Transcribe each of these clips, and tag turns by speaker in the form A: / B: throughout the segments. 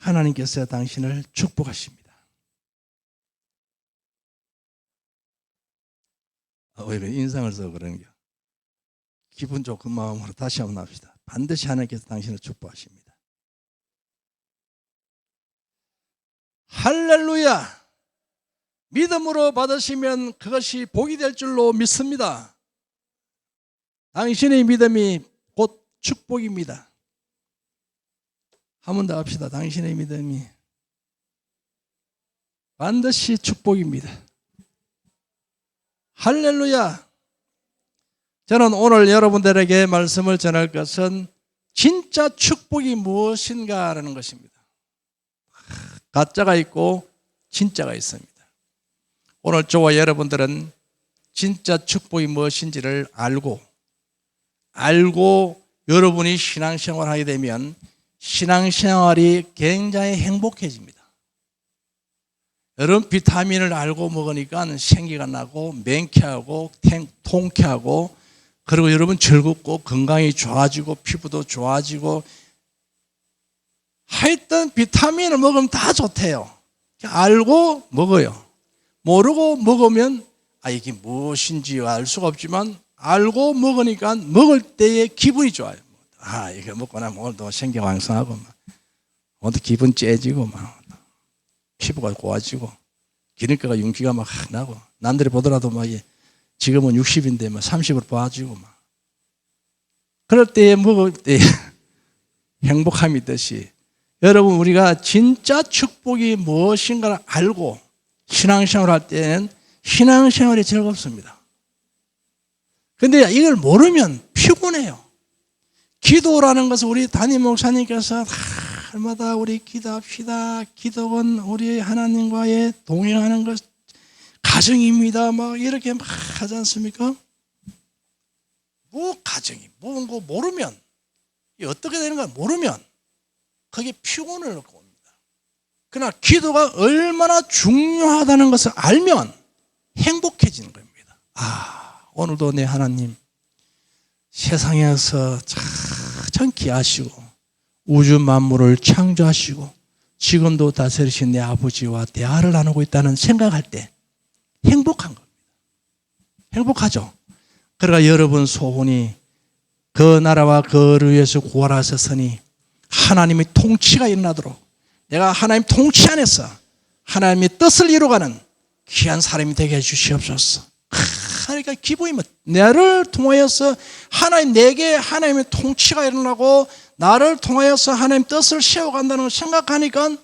A: 하나님께서 당신을 축복하십니다. 아, 왜 이래 인상을 써 그러는 게 기분 좋은 마음으로 다시 한번 합시다. 반드시 하나님께서 당신을 축복하십니다. 할렐루야! 믿음으로 받으시면 그것이 복이 될 줄로 믿습니다. 당신의 믿음이 곧 축복입니다. 한 번 더 합시다. 당신의 믿음이 반드시 축복입니다. 할렐루야! 저는 오늘 여러분들에게 말씀을 전할 것은 진짜 축복이 무엇인가라는 것입니다. 가짜가 있고 진짜가 있습니다. 오늘 저와 여러분들은 진짜 축복이 무엇인지를 알고 알고 여러분이 신앙생활 하게 되면 신앙생활이 굉장히 행복해집니다. 여러분 비타민을 알고 먹으니까 생기가 나고 맹쾌하고 탱- 통쾌하고 그리고 여러분 즐겁고 건강이 좋아지고 피부도 좋아지고 하여튼 비타민을 먹으면 다 좋대요. 알고 먹어요. 모르고 먹으면 아 이게 무엇인지 알 수가 없지만 알고 먹으니까 먹을 때의 기분이 좋아요. 아 이거 먹고 나면 오늘도 생기 왕성하고 막 오늘도 기분 째지고 막 피부가 고와지고 기름기가 윤기가 막 나고 남들이 보더라도 막 지금은 60인데 막 30으로 봐지고 막 그럴 때에 먹을 때 행복함이 있듯이 여러분 우리가 진짜 축복이 무엇인가를 알고 신앙생활 할 때는 신앙생활이 즐겁습니다. 근데 이걸 모르면 피곤해요. 기도라는 것은 우리 담임 목사님께서 날마다 우리 기도합시다. 기도는 우리 하나님과의 동행하는 것 가정입니다. 막 이렇게 막 하지 않습니까? 뭐 가정이 뭔거 모르면 어떻게 되는 가 모르면 그게 피곤을 얻고 옵니다. 그러나 기도가 얼마나 중요하다는 것을 알면 행복해지는 겁니다. 아, 오늘도 내 하나님 세상에서 참 귀하시고 우주 만물을 창조하시고 지금도 다스리신 내 아버지와 대화를 나누고 있다는 생각할 때 행복한 겁니다. 행복하죠. 그러니까 여러분 소원이 그 나라와 그를 위해서 구하라셨으니 하나님의 통치가 일어나도록 내가 하나님 통치 안에서 하나님의 뜻을 이루가는 귀한 사람이 되게 해주시옵소서. 기분이 뭐 나를 통하여서 하나님 내게 하나님의 통치가 일어나고 나를 통하여서 하나님 뜻을 세워간다는 걸 생각하니까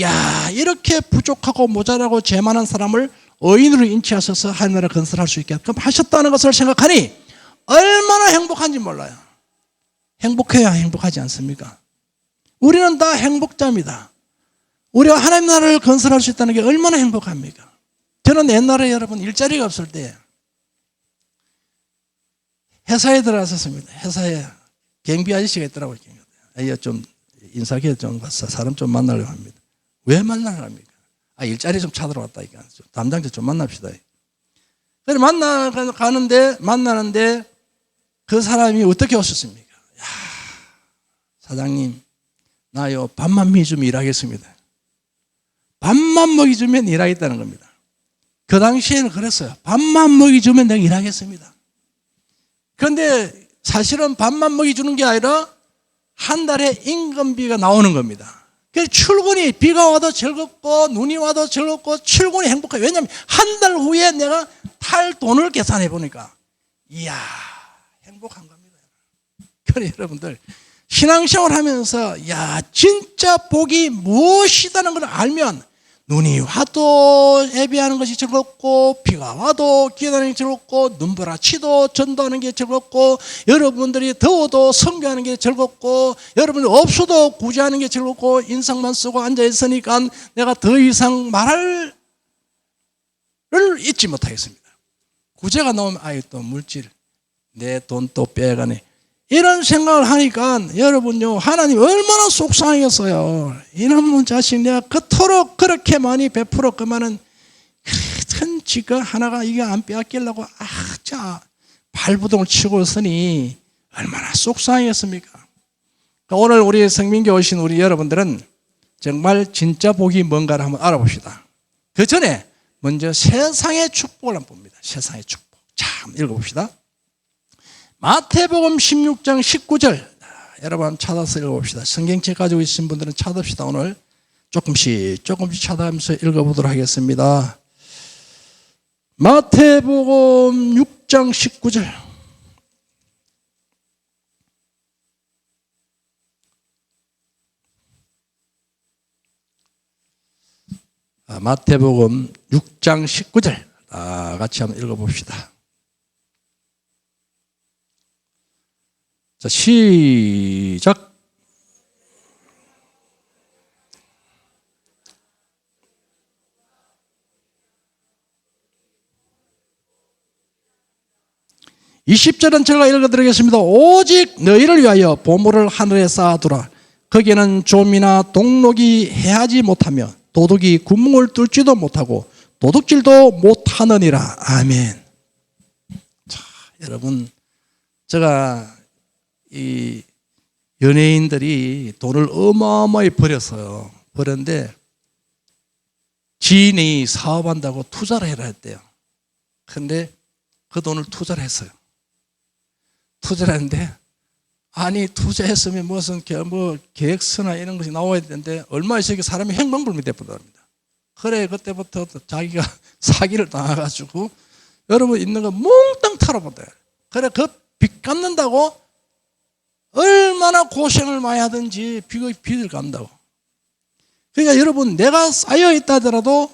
A: 야 이렇게 부족하고 모자라고 죄만한 사람을 의인으로 인치하셔서 하늘나라 건설할 수 있게끔 하셨다는 것을 생각하니 얼마나 행복한지 몰라요. 행복해야 행복하지 않습니까? 우리는 다 행복자입니다. 우리가 하나님 나라를 건설할 수 있다는 게 얼마나 행복합니까? 저는 옛날에 여러분 일자리가 없을 때 회사에 들어갔었습니다. 회사에 경비 아저씨가 있더라고요. 아예 좀 인사기에 좀 가서 사람 좀 만나려고 합니다. 왜 만나려 합니까? 아, 일자리 좀 찾으러 왔다니까. 좀 담당자 좀 만납시다. 그래서 만나 가는데, 만나는데 그 사람이 어떻게 오셨습니까? 야, 사장님, 나요, 밥만 먹이주면 일하겠습니다. 밥만 먹이 주면 일하겠다는 겁니다. 그 당시에는 그랬어요. 밥만 먹이 주면 내가 일하겠습니다. 그런데 사실은 밥만 먹이 주는 게 아니라 한 달에 임금비가 나오는 겁니다. 그래서 출근이 비가 와도 즐겁고 눈이 와도 즐겁고 출근이 행복해요. 왜냐하면 한 달 후에 내가 탈 돈을 계산해 보니까 이야 행복한 겁니다. 그래 여러분들 신앙생활 하면서 야 진짜 복이 무엇이다는 걸 알면 눈이 와도 예배하는 것이 즐겁고 비가 와도 기도하는 게 즐겁고 눈보라치도 전도하는 게 즐겁고 여러분들이 더워도 성교하는 게 즐겁고 여러분이 없어도 구제하는 게 즐겁고 인상만 쓰고 앉아 있으니까 내가 더 이상 말할 을 잊지 못하겠습니다. 구제가 나오면 아유 또 물질 내 돈 또 빼가네 이런 생각을 하니까 여러분요 하나님 얼마나 속상하겠어요. 이놈의 자식 내가 그토록 그렇게 많이 베풀었구만은 큰 지가 하나가 이게 안 빼앗기려고 아자 발부동을 치고 있으니 얼마나 속상하겠습니까? 그러니까 오늘 우리 성민교 오신 우리 여러분들은 정말 진짜 복이 뭔가를 한번 알아봅시다. 그 전에 먼저 세상의 축복을 한번 봅니다. 세상의 축복. 참 읽어봅시다. 마태복음 16장 19절. 여러분 찾아서 읽어봅시다. 성경책 가지고 있으신 분들은 찾읍시다. 오늘 조금씩 조금씩 찾아가면서 읽어보도록 하겠습니다. 마태복음 6장 19절. 아, 마태복음 6장 19절. 다 같이 한번 읽어봅시다. 자, 시작. 이십 절은 제가 읽어드리겠습니다. 오직 너희를 위하여 보물을 하늘에 쌓아두라. 거기에는 좀이나 동록이 해하지 못하며 도둑이 구멍을 뚫지도 못하고 도둑질도 못하느니라. 아멘. 자, 여러분, 제가 이 연예인들이 돈을 어마어마하게 벌였어요. 벌었는데 지인이 사업한다고 투자를 해라 했대요. 근데 그 돈을 투자를 했어요. 투자를 했는데 아니 투자했으면 무슨 개- 뭐 계획서나 이런 것이 나와야 되는데 얼마 있으니까 사람이 행방불명이 돼버립니다. 그래 그때부터 또 자기가 사기를 당해가지고 여러분 있는 거 몽땅 털어본다. 그래 그 빚 갚는다고 얼마나 고생을 많이 하든지 빚을, 빚을 갚는다고. 그러니까 여러분 내가 쌓여 있다 하더라도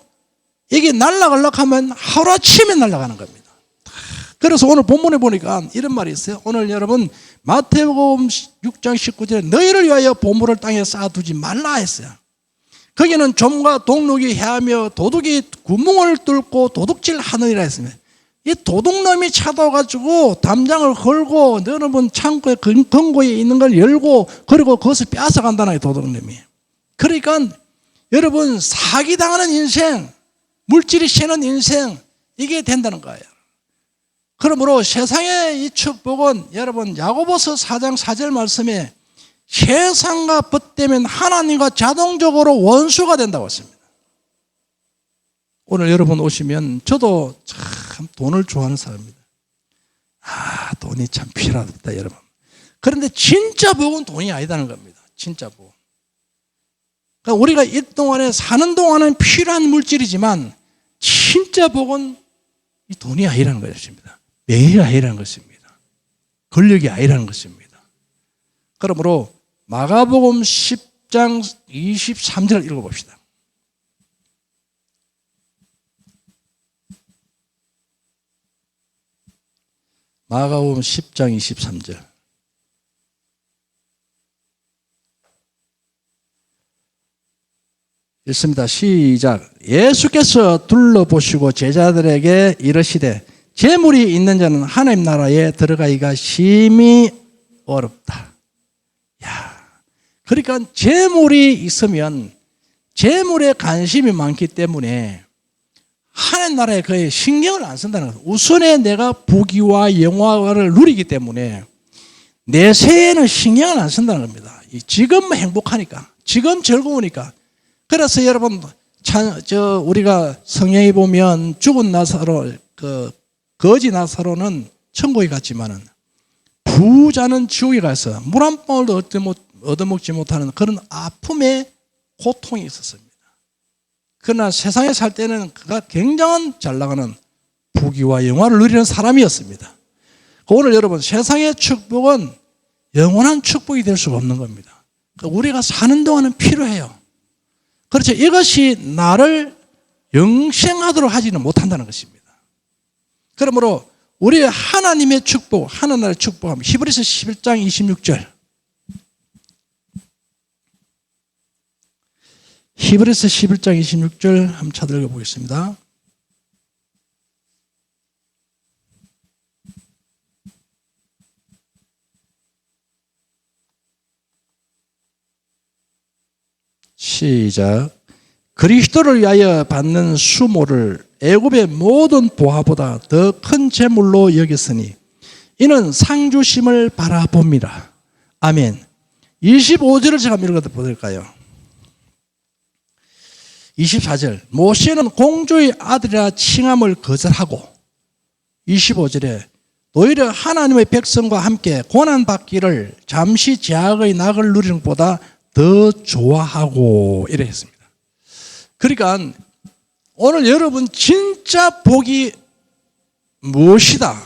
A: 이게 날라가려고 하면 하루아침에 날아가는 겁니다. 그래서 오늘 본문에 보니까 이런 말이 있어요. 오늘 여러분 마태복음 6장 19절에 너희를 위하여 보물을 땅에 쌓아두지 말라 했어요. 거기는 좀과 동록이 해하며 도둑이 구멍을 뚫고 도둑질 하느니라 했습니다. 이 도둑놈이 찾아가지고 담장을 걸고 여러분 창고에 근- 금고에 있는 걸 열고 그리고 그것을 빼앗아 간다는 도둑놈이. 그러니까 여러분 사기당하는 인생, 물질이 새는 인생 이게 된다는 거예요. 그러므로 세상의 이 축복은 여러분 야고보서 4장 4절 말씀에 세상과 벗되면 하나님과 자동적으로 원수가 된다고 했습니다. 오늘 여러분 오시면 저도 참 돈을 좋아하는 사람입니다. 아, 돈이 참 필요하다, 여러분. 그런데 진짜 복은 돈이 아니다는 겁니다. 진짜 복. 그러니까 우리가 이 동안에 사는 동안은 필요한 물질이지만 진짜 복은 이 돈이 아니라는 것입니다. 명예가 아니라는 것입니다. 권력이 아니라는 것입니다. 그러므로 마가복음 10장 23절 읽어봅시다. 마가복음 10장 23절. 읽습니다. 시작. 예수께서 둘러보시고 제자들에게 이르시되 재물이 있는 자는 하나님 나라에 들어가기가 심히 어렵다. 야. 그러니까 재물이 있으면 재물에 관심이 많기 때문에 하나님 나라에 거의 신경을 안 쓴다는 거예요. 우선에 내가 부귀와 영화를 누리기 때문에 내 세에는 신경을 안 쓴다는 겁니다. 이 지금 행복하니까, 지금 즐거우니까. 그래서 여러분, 참, 저 우리가 성경에 보면 죽은 나사로, 그 거지 나사로는 천국에 갔지만은 부자는 지옥에 가서 물 한 방울도 얻어먹지 못하는 그런 아픔의 고통이 있었습니다. 그러나 세상에 살 때는 그가 굉장한 잘 나가는 부귀와 영화를 누리는 사람이었습니다. 오늘 여러분 세상의 축복은 영원한 축복이 될 수가 없는 겁니다. 그러니까 우리가 사는 동안은 필요해요. 그렇죠. 이것이 나를 영생하도록 하지는 못한다는 것입니다. 그러므로 우리 하나님의 축복, 하나님의 축복하면 히브리서 11장 26절 히브리서 11장 26절 한번 찾아 읽어보겠습니다. 시작. 그리스도를 위하여 받는 수모를 애굽의 모든 보화보다 더 큰 재물로 여겼으니 이는 상주심을 바라봅니다. 아멘. 25절을 제가 한번 읽어 볼까요? 24절 모세는 공주의 아들이라 칭함을 거절하고 25절에 오히려 하나님의 백성과 함께 고난받기를 잠시 제약의 낙을 누리는 것보다 더 좋아하고 이래 했습니다. 그러니까 오늘 여러분 진짜 복이 무엇이다,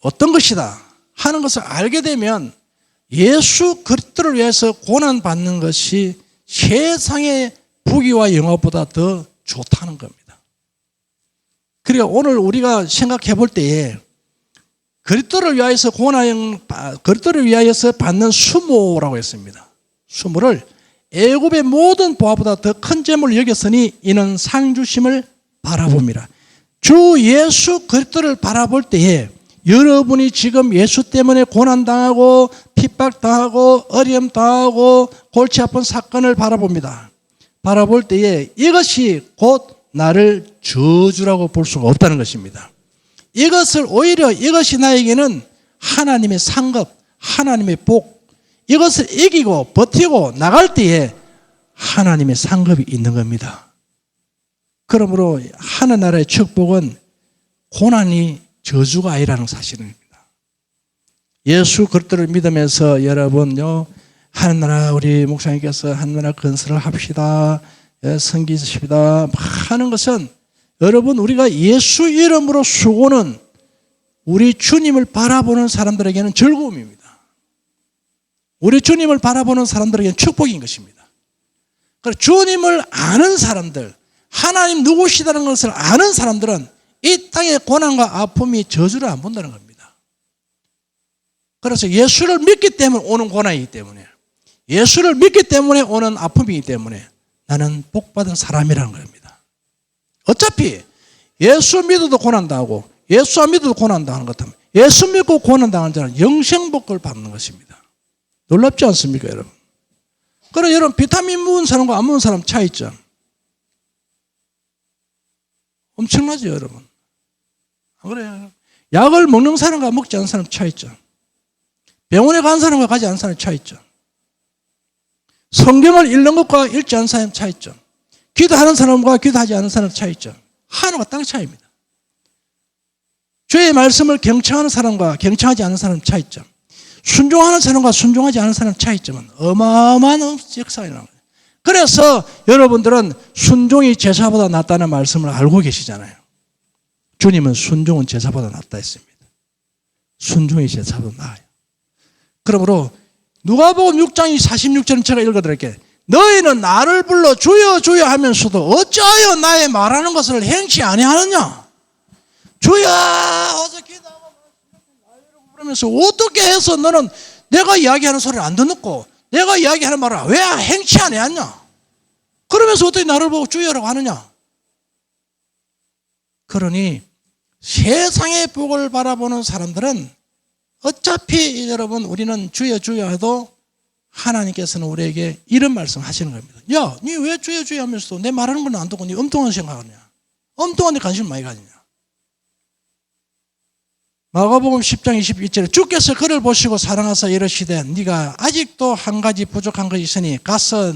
A: 어떤 것이다 하는 것을 알게 되면 예수 그리스도를 위해서 고난 받는 것이 세상의 부귀와 영화보다 더 좋다는 겁니다. 그러니까 오늘 우리가 생각해 볼 때에 그리스도를 위하여서 고난 그리스도를 위하여서 받는 수모라고 했습니다. 수모를 애굽의 모든 보화보다 더 큰 재물을 여겼으니 이는 상 주심을 바라봅니다. 주 예수 그리스도를 바라볼 때에 여러분이 지금 예수 때문에 고난 당하고 핍박 당하고 어려움 당하고 골치 아픈 사건을 바라봅니다. 바라볼 때에 이것이 곧 나를 저주라고 볼 수가 없다는 것입니다. 이것을 오히려 이것이 나에게는 하나님의 상급, 하나님의 복, 이것을 이기고 버티고 나갈 때에 하나님의 상급이 있는 겁니다. 그러므로 하늘나라의 축복은 고난이 저주가 아니라는 사실입니다. 예수 그리스도를 믿으면서 여러분요 하늘나라 우리 목사님께서 하늘나라 건설을 합시다. 예, 성기십시다. 하는 것은 여러분 우리가 예수 이름으로 수고는 우리 주님을 바라보는 사람들에게는 즐거움입니다. 우리 주님을 바라보는 사람들에게는 축복인 것입니다. 그래 주님을 아는 사람들, 하나님 누구시다는 것을 아는 사람들은 이 땅의 고난과 아픔이 저주를 안 본다는 겁니다. 그래서 예수를 믿기 때문에 오는 고난이기 때문에 예수를 믿기 때문에 오는 아픔이기 때문에 나는 복받은 사람이라는 겁니다. 어차피 예수 믿어도 고난당하고 예수 안 믿어도 고난당하는 것 같으면 예수 믿고 고난당하는 자는 영생복을 받는 것입니다. 놀랍지 않습니까 여러분? 그래 여러분 비타민 먹은 사람과 안 먹은 사람 차이 있죠. 엄청나죠 여러분. 안 그래요? 약을 먹는 사람과 먹지 않는 사람 차이 있죠. 병원에 간 사람과 가지 않는 사람 차이 있죠. 성경을 읽는 것과 읽지 않는 사람 차이 있죠. 기도하는 사람과 기도하지 않는 사람 차이 있죠. 하늘과 땅 차이입니다. 주의 말씀을 경청하는 사람과 경청하지 않는 사람 차이 있죠. 순종하는 사람과 순종하지 않는 사람 차이점은 어마어마한 역사가 거예요. 그래서 여러분들은 순종이 제사보다 낫다는 말씀을 알고 계시잖아요. 주님은 순종은 제사보다 낫다 했습니다. 순종이 제사보다 나아요. 그러므로 누가복음 6장 46절은 제가 읽어드릴게요. 너희는 나를 불러 주여 주여 하면서도 어찌하여 나의 말하는 것을 행치 아니하느냐? 주여 어서 기도하고 그러면서 어떻게 해서 너는 내가 이야기하는 소리를 안 듣고 내가 이야기하는 말을 왜 행치 아니하냐? 그러면서 어떻게 나를 보고 주여라고 하느냐? 그러니 세상의 복을 바라보는 사람들은 어차피 여러분 우리는 주여 주여 해도 하나님께서는 우리에게 이런 말씀 하시는 겁니다. 야, 니 왜 주여 주여 하면서도 내 말하는 건 안 듣고 니 엉뚱한 생각하냐? 엉뚱한 데 관심 많이 가지냐? 마가복음 10장 22절에 주께서 그를 보시고 사랑하사 이르시되 네가 아직도 한 가지 부족한 것이 있으니 가서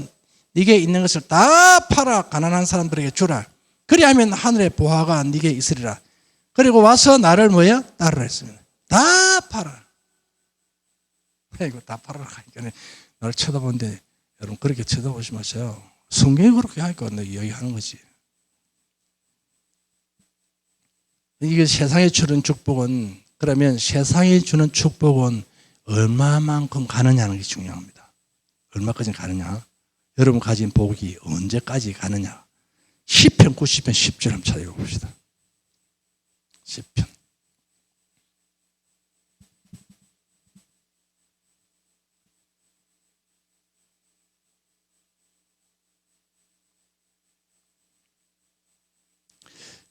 A: 네게 있는 것을 다 팔아 가난한 사람들에게 주라. 그리하면 하늘의 보화가 네게 있으리라. 그리고 와서 나를 뭐야? 따르라 했습니다. 다 팔아. 이거 다 팔아라 하니까 나를 쳐다보는데 여러분 그렇게 쳐다보지 마세요. 성경이 그렇게 하니까 내가 이야기하는 거지. 이게 세상에 주는 축복은 그러면 세상이 주는 축복은 얼마만큼 가느냐는 게 중요합니다. 얼마까지 가느냐? 여러분 가진 복이 언제까지 가느냐? 10편, 90편, 10절 한번 찾아봅시다. 10편.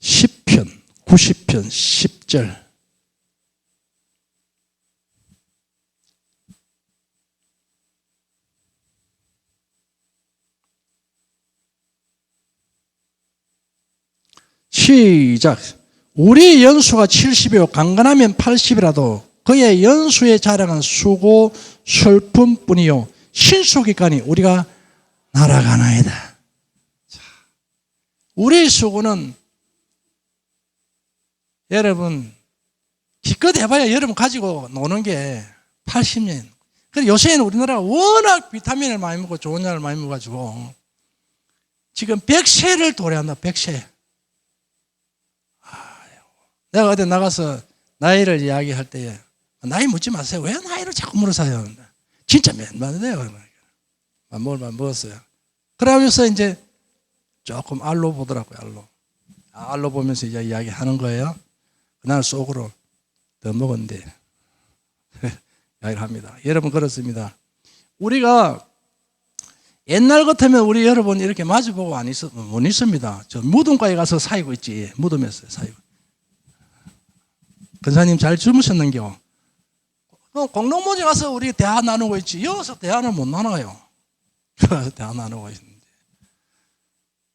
A: (10편) (90편) (10절) 시작. 우리 연수가 70이요. 강건하면 80이라도 그의 연수의 자랑은 수고 슬픔뿐이요. 신속이까니 우리가 날아가나이다. 자, 우리 수고는 여러분 기껏 해봐야 여러분 가지고 노는 게 80년. 그래 요새는 우리나라가 워낙 비타민을 많이 먹고 좋은 약을 많이 먹어가지고 지금 100세를 도래한다. 100세. 내가 어디 나가서 나이를 이야기할 때에 나이 묻지 마세요. 왜 나이를 자꾸 물어사요? 진짜 맨만 돼요. 먹을만 먹었어요. 그러면서 이제 조금 알로 보더라고요. 알로. 아, 알로 보면서 이제 이야기하는 거예요. 그날 속으로 더 먹었는데 이야기를 합니다. 여러분 그렇습니다. 우리가 옛날 같으면 우리 여러분 이렇게 마주보고 안 있어 못 있습니다. 저 무덤가에 가서 사이고 있지. 무덤에서 사이고. 근사님 잘 주무셨는겨. 그 공동모지 가서 우리 대화 나누고 있지. 여기서 대화는 못 나눠요. 대화 나누고 있는데.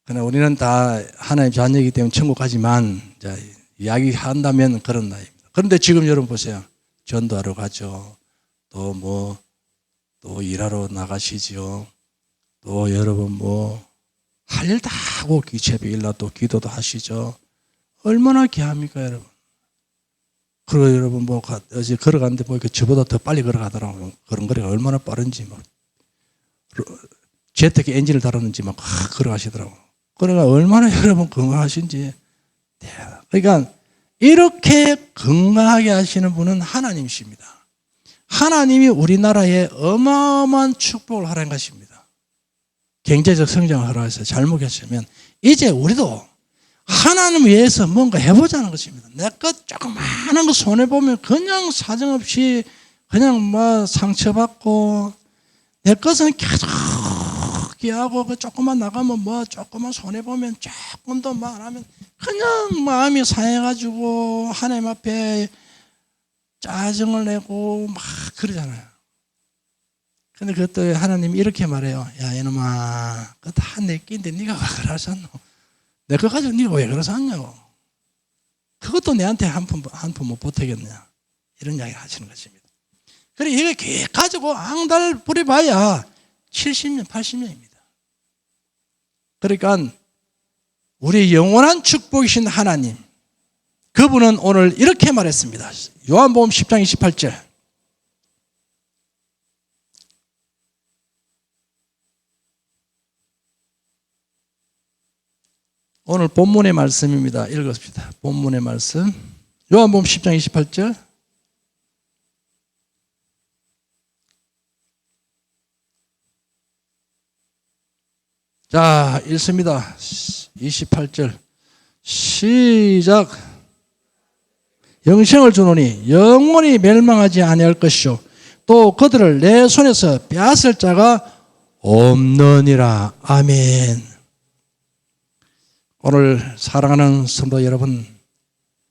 A: 그러나 우리는 다 하나님 자녀이기 때문에 천국 가지만 자, 이야기한다면 그런 나이입니다. 그런데 지금 여러분 보세요. 전도하러 가죠. 또 뭐, 또 일하러 나가시지요. 또 여러분 뭐, 할 일 다 하고 기체비 일나 또 기도도 하시죠. 얼마나 귀합니까, 여러분. 그리고 여러분 뭐 가- 어제 걸어갔는데 보니까 저보다 더 빨리 걸어가더라고요. 그런 거리가 얼마나 빠른지 막 제트기 엔진을 달았는지 막 아, 걸어가시더라고. 그러니까 얼마나 여러분 건강하신지. 그러니까 이렇게 건강하게 하시는 분은 하나님이십니다. 하나님이 우리나라에 어마어마한 축복을 하라는 것입니다. 경제적 성장을 하라 해서 잘못했으면 이제 우리도 하나님 위해서 뭔가 해보자는 것입니다. 내것 조그마한 거 손해보면 그냥 사정없이 그냥 뭐 상처받고 내 것은 계속 하고 그 조금만 나가면 뭐 조금만 손해 보면 조금 더 말 하면 그냥 마음이 상해가지고 하나님 앞에 짜증을 내고 막 그러잖아요. 근데 그것도 하나님이 이렇게 말해요. 야 이놈아 그거 다내 끼인데 네가 왜 그러셨노? 내 거 가지고 네가 왜 그러셨냐고. 그것도 내한테 한푼한푼못 보태겠냐. 이런 이야기 하시는 것입니다. 그래 이거 계획 가지고 앙달 부려봐야 70년, 80년입니다. 그러니까 우리 영원한 축복이신 하나님 그분은 오늘 이렇게 말했습니다. 요한복음 10장 28절. 오늘 본문의 말씀입니다. 읽었습니다. 본문의 말씀. 요한복음 10장 28절. 자, 읽습니다. 28절. 시작. 영생을 주노니 영원히 멸망하지 아니할 것이요 또 그들을 내 손에서 빼앗을 자가 없느니라. 아멘. 오늘 사랑하는 성도 여러분,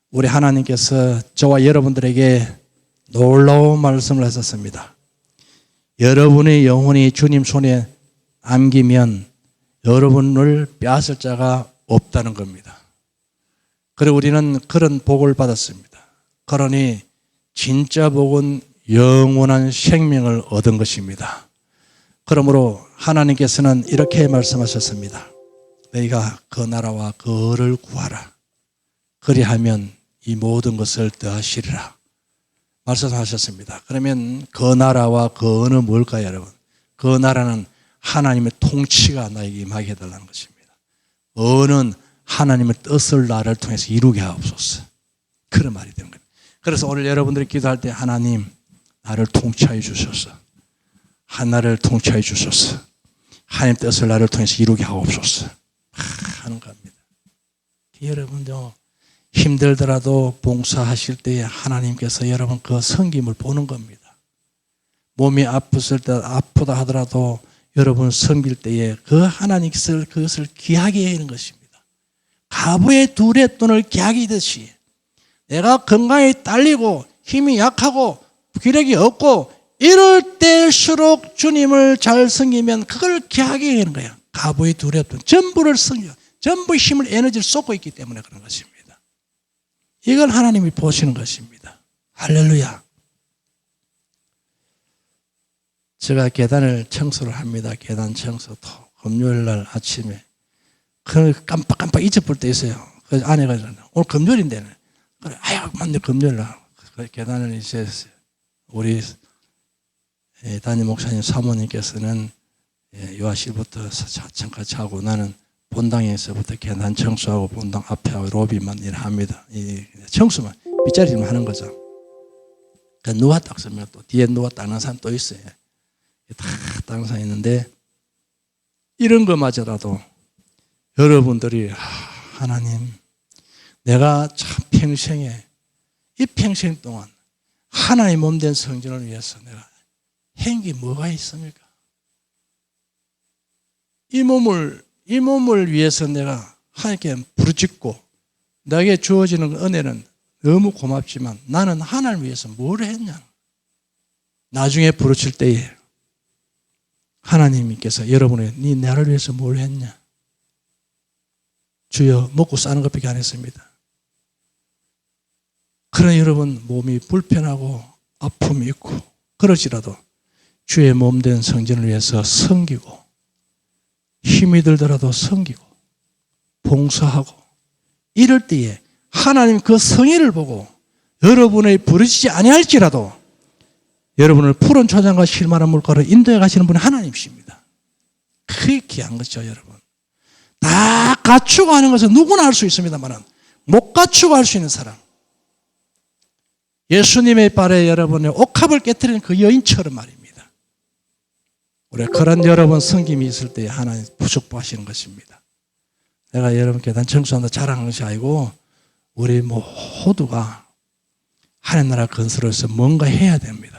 A: 우리 하나님께서 저와 여러분들에게 놀라운 말씀을 하셨습니다. 여러분의 영혼이 주님 손에 안기면 여러분을 빼앗을 자가 없다는 겁니다. 그리고 우리는 그런 복을 받았습니다. 그러니 진짜 복은 영원한 생명을 얻은 것입니다. 그러므로 하나님께서는 이렇게 말씀하셨습니다. 너희가 그 나라와 그를 구하라. 그리하면 이 모든 것을 더하시리라. 말씀하셨습니다. 그러면 그 나라와 그 어느 뭘까요, 여러분? 그 나라는 하나님의 통치가 나에게 임하게 해달라는 것입니다. 어는 하나님의 뜻을 나를 통해서 이루게 하옵소서. 그런 말이 되는 겁니다. 그래서 오늘 여러분들이 기도할 때 하나님 나를 통치하여 주소서. 하나를 통치하여 주소서. 하나님 뜻을 나를 통해서 이루게 하옵소서. 하는 겁니다. 여러분도 힘들더라도 봉사하실 때에 하나님께서 여러분 그 성김을 보는 겁니다. 몸이 아프실 때 아프다 하더라도 여러분 섬길 때에 그 하나님께서 그것을 귀하게 하는 것입니다. 가부의 둘의 돈을 귀하게 듯이 내가 건강이 딸리고 힘이 약하고 기력이 없고 이럴 때일수록 주님을 잘 섬기면 그걸 귀하게 하는 거예요. 가부의 둘의 돈 전부를 섬겨 전부 힘을 에너지를 쏟고 있기 때문에 그런 것입니다. 이걸 하나님이 보시는 것입니다. 할렐루야. 제가 계단을 청소를 합니다. 계단 청소 또 금요일 날 아침에 그 깜빡깜빡 잊어볼 때 있어요. 그 아내가 오늘 금요일인데 그래 아유 맞네 금요일 날 그 계단을 이제 우리 예, 담임 목사님 사모님께서는 예, 요아실부터 차창까지 하고 나는 본당에서부터 계단 청소하고 본당 앞에 로비만 일합니다. 이 청소만 빗자리만 하는 거죠. 그 누가 닦으면 또 뒤에 누가 닦는 사람 또 있어요. 다 있는데 이런 것마저라도 여러분들이 아, 하나님 내가 참 평생에 이 평생 동안 하나님 몸 된 성전을 위해서 내가 행기 뭐가 있습니까? 이 몸을 이 몸을 위해서 내가 하나님께 부르짖고 나에게 주어지는 은혜는 너무 고맙지만 나는 하나님 위해서 뭘 했냐? 나중에 부르칠 때에 하나님께서 여러분의 네 나를 위해서 뭘 했냐? 주여 먹고 사는 것밖에 안 했습니다. 그러나 여러분 몸이 불편하고 아픔이 있고 그러지라도 주의 몸 된 성전을 위해서 섬기고 힘이 들더라도 섬기고 봉사하고 이럴 때에 하나님 그 성의를 보고 여러분의 부르시지 아니할지라도 여러분을 푸른 초장과 실만한 물가로 인도해 가시는 분이 하나님이십니다. 그게 귀한 거죠, 여러분. 다 갖추고 하는 것은 누구나 할 수 있습니다만 못 갖추고 할 수 있는 사람. 예수님의 발에 여러분의 옥합을 깨뜨리는 그 여인처럼 말입니다. 우리 그런 여러분 성김이 있을 때 하나님 부족하시는 것입니다. 내가 여러분 계단 청소한다 자랑하는 것이 아니고 우리 모두가 하나님 나라 건설에서 뭔가 해야 됩니다.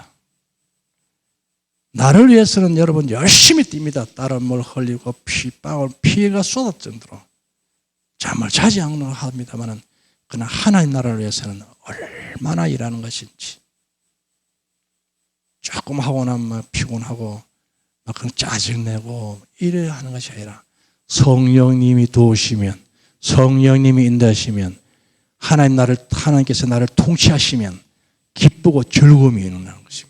A: 나를 위해서는 여러분 열심히 뜁니다. 다른 물 흘리고 피방울 피해가 쏟을 정도로 잠을 자지 않는 합니다만은 그러나 하나님 나라를 위해서는 얼마나 일하는 것인지 조금 하고 나면 막 피곤하고 막 그런 짜증내고 이래 하는 것이 아니라 성령님이 도우시면 성령님이 인도하시면 하나님 나를 하나님께서 나를 통치하시면 기쁘고 즐거움이 일어나는 것입니다.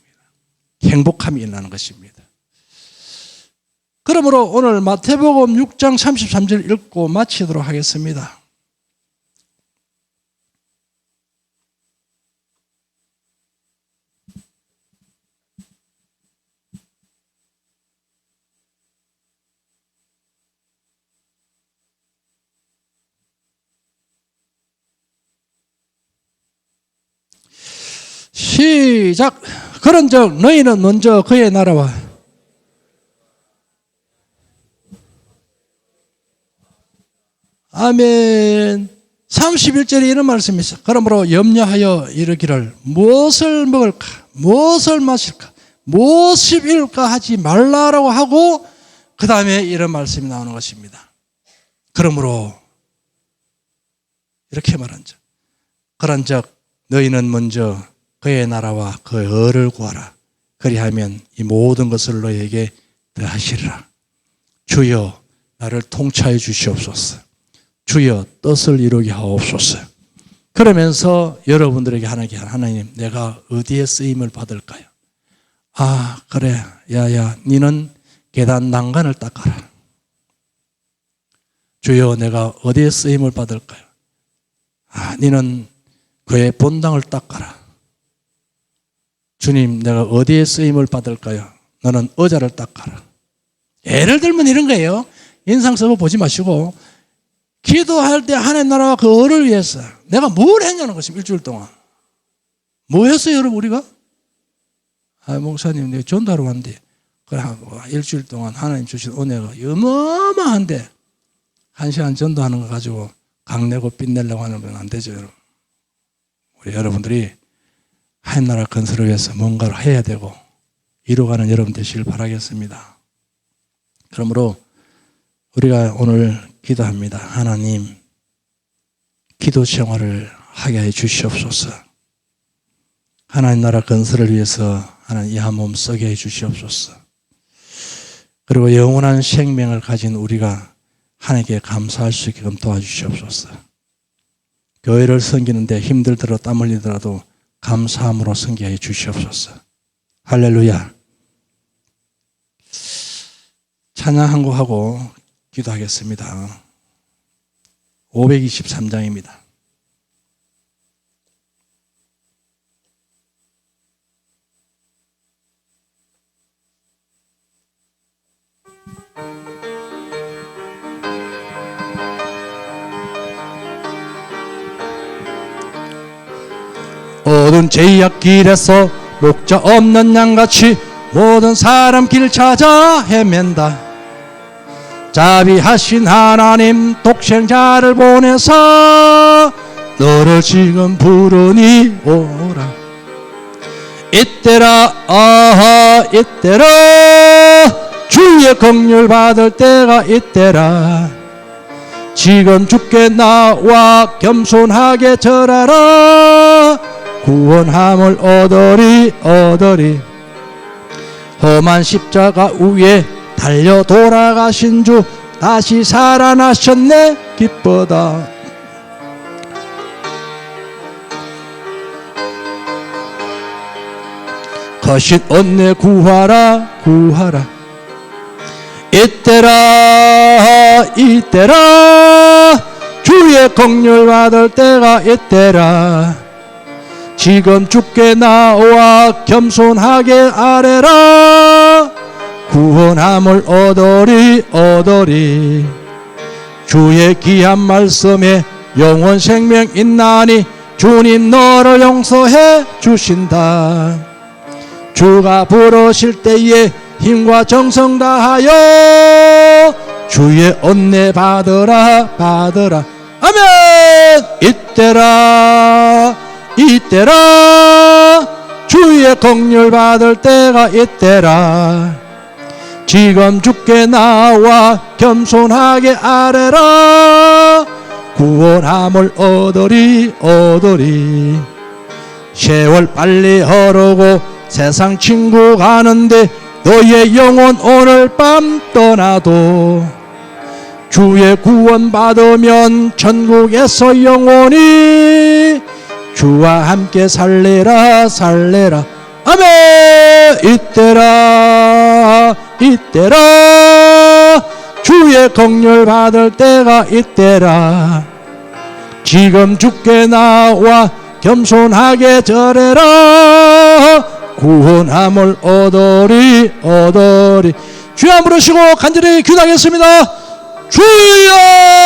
A: 행복함이 일어나는 것입니다. 그러므로 오늘 마태복음 6장 33절 읽고 마치도록 하겠습니다. 시작. 그런즉 너희는 먼저 그의 나라와 아멘. 31절에 이런 말씀이 있어. 그러므로 염려하여 이르기를 무엇을 먹을까? 무엇을 마실까? 무엇을 입을까 하지 말라라고 하고 그 다음에 이런 말씀이 나오는 것입니다. 그러므로 이렇게 말한 적. 그런즉 너희는 먼저 그의 나라와 그의 의를 구하라. 그리하면 이 모든 것을 너에게 더하시리라. 주여 나를 통치하여 주시옵소서. 주여 뜻을 이루게 하옵소서. 그러면서 여러분들에게 하나님께 하나님 내가 어디에 쓰임을 받을까요? 아 그래 야 야 니는 계단 난간을 닦아라. 주여 내가 어디에 쓰임을 받을까요? 아 니는 그의 본당을 닦아라. 주님, 내가 어디에 쓰임을 받을까요? 너는 의자를 닦아라. 예를 들면 이런 거예요. 인상 써보 보지 마시고, 기도할 때 하나님 나라와 그 을을 위해서 내가 뭘 했냐는 것입니다. 일주일 동안. 뭐 했어요, 여러분, 우리가? 아, 목사님, 내가 전도하러 왔는데, 그래, 일주일 동안 하나님 주신 은혜가 어마어마한데, 한 시간 전도하는 거 가지고 강내고 빚내려고 하는 건 안 되죠, 여러분. 우리 여러분들이 하나님 나라 건설을 위해서 뭔가를 해야 되고 이루어가는 여러분 되시길 바라겠습니다. 그러므로 우리가 오늘 기도합니다. 하나님, 기도 생활을 하게 해 주시옵소서. 하나님 나라 건설을 위해서 하나님 이 한 몸 쓰게 해 주시옵소서. 그리고 영원한 생명을 가진 우리가 하나님께 감사할 수 있게끔 도와주시옵소서. 교회를 섬기는데 힘들더라도 땀 흘리더라도 감사함으로 성기하여 주시옵소서. 할렐루야. 찬양 한 곡하고 기도하겠습니다. 523장입니다. 어두운 제약 길에서 목자 없는 양같이 모든 사람 길 찾아 헤맨다. 자비하신 하나님 독생자를 보내서 너를 지금 부르니 오라. 이때라 아하 이때라 주의 긍휼 받을 때가 이때라 지금 죽게 나와 겸손하게 절하라 구원함을 얻으리 얻으리. 험한 십자가 위에 달려 돌아가신 주 다시 살아나셨네 기쁘다. 거신 언내 구하라 구하라. 이때라 이때라. 주의 긍휼 받을 때가 이때라 지금 죽게 나와 겸손하게 아래라 구원함을 얻으리 얻으리. 주의 귀한 말씀에 영원 생명 있나니 주님 너를 용서해 주신다. 주가 부르실 때에 힘과 정성 다하여 주의 은혜 받으라 받으라. 아멘! 이때라 이때라 주의 긍휼 받을 때가 이때라. 지금 죽게 나와 겸손하게 아래라. 구원함을 얻으리 얻으리. 세월 빨리 흐르고 세상 친구 가는데 너의 영혼 오늘 밤 떠나도 주의 구원 받으면 천국에서 영원히 주와 함께 살래라 살래라. 아멘! 이때라 이때라. 주의 긍휼 받을 때가 이때라. 지금 죽게 나와 겸손하게 절해라. 구원함을 얻으리 얻으리. 주여 부르시고 간절히 기도하겠습니다. 주여